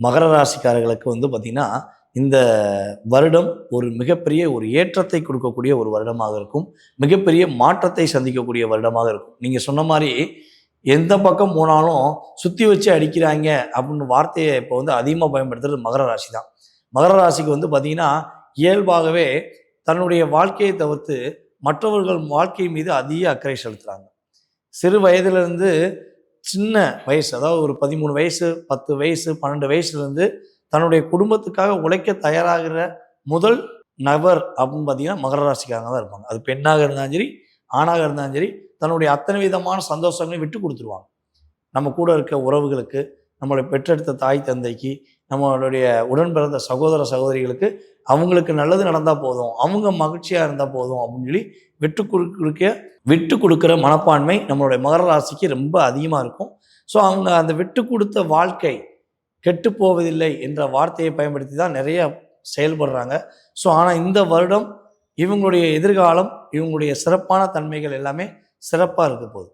மகர ராசிக்காரர்களுக்கு வந்து பார்த்திங்கன்னா இந்த வருடம் ஒரு மிகப்பெரிய ஒரு ஏற்றத்தை கொடுக்கக்கூடிய ஒரு வருடமாக இருக்கும். மிகப்பெரிய மாற்றத்தை சந்திக்கக்கூடிய வருடமாக இருக்கும். நீங்கள் சொன்ன மாதிரி எந்த பக்கம் போனாலும் சுற்றி வச்சு அடிக்கிறாங்க அப்படின்னு வார்த்தையை இப்போ வந்து அதிகமாக பயன்படுத்துறது மகர ராசி தான் மகர ராசிக்கு வந்து பார்த்திங்கன்னா இயல்பாகவே தன்னுடைய வாழ்க்கையை தவிர்த்து மற்றவர்கள் வாழ்க்கை மீது அதிக அக்கறை செலுத்துகிறாங்க சிறு வயதிலிருந்து சின்ன வயசு அதாவது ஒரு பதிமூணு வயசு பத்து வயசு பன்னெண்டு வயசுலேருந்து தன்னுடைய குடும்பத்துக்காக உழைக்க தயாராகிற முதல் நபர் அப்படின்னு பார்த்தீங்கன்னா மகர ராசிக்காரங்க தான் இருப்பாங்க. அது பெண்ணாக இருந்தாலும் சரி ஆணாக இருந்தாலும் சரி தன்னுடைய அத்தனை விதமான சந்தோஷங்களையும் விட்டு கொடுத்துருவாங்க. நம்ம கூட இருக்க உறவுகளுக்கு நம்மளை பெற்றெடுத்த தாய் தந்தைக்கு நம்மளுடைய உடன் பிறந்த சகோதர சகோதரிகளுக்கு அவங்களுக்கு நல்லது நடந்தால் போதும் அவங்க மகிழ்ச்சியாக இருந்தால் போதும் அப்படின்னு சொல்லி விட்டு கொடுக்க விட்டு கொடுக்குற மனப்பான்மை நம்மளுடைய மகர ராசிக்கு ரொம்ப அதிகமாக இருக்கும். ஸோ அவங்க அந்த விட்டு கொடுத்த வாழ்க்கை கெட்டு போவதில்லை என்ற வார்த்தையை பயன்படுத்தி தான் நிறைய செயல்படுறாங்க. ஸோ ஆனால் இந்த வருடம் இவங்களுடைய எதிர்காலம் இவங்களுடைய சிறப்பான தன்மைகள் எல்லாமே சிறப்பாக இருக்க போகுது.